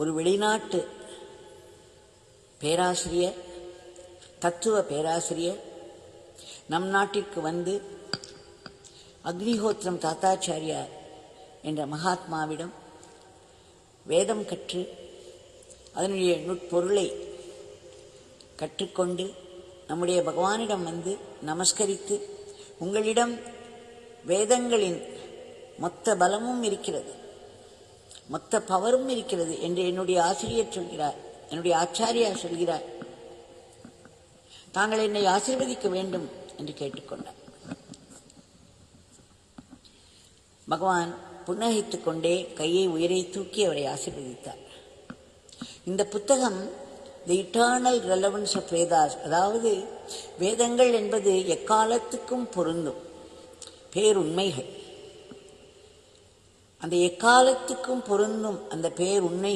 ஒரு வெளிநாட்டு பேராசிரியர் தத்துவ பேராசிரியர் நம் நாட்டிற்கு வந்து அக்னிஹோத்திரம் தாத்தாச்சாரியார் என்ற மகாத்மாவிடம் வேதம் கற்று அதனுடைய நுட்பொருளை கற்றுக்கொண்டு நம்முடைய பகவானிடம் வந்து நமஸ்கரித்து உங்களிடம் வேதங்களின் மொத்த பலமும் இருக்கிறது. மொத்த பவரும் இருக்கிறது என்று என்னுடைய ஆசிரியர் சொல்கிறார். என்னுடைய ஆச்சாரியார் சொல்கிறார். தாங்கள் என்னை ஆசீர்வதிக்க வேண்டும் என்று கேட்டுக்கொண்டார். பகவான் புன்னகைத்துக் கொண்டே கையை உயிரை தூக்கி அவரை ஆசீர்வதித்தார். இந்த புத்தகம் the eternal relevance of Vedas அதாவது வேதங்கள் என்பது எக்காலத்துக்கும் பொருந்தும். பேருண்மைகள். அந்த எக்காலத்துக்கும் பொருந்தும் அந்த பேர் உண்மை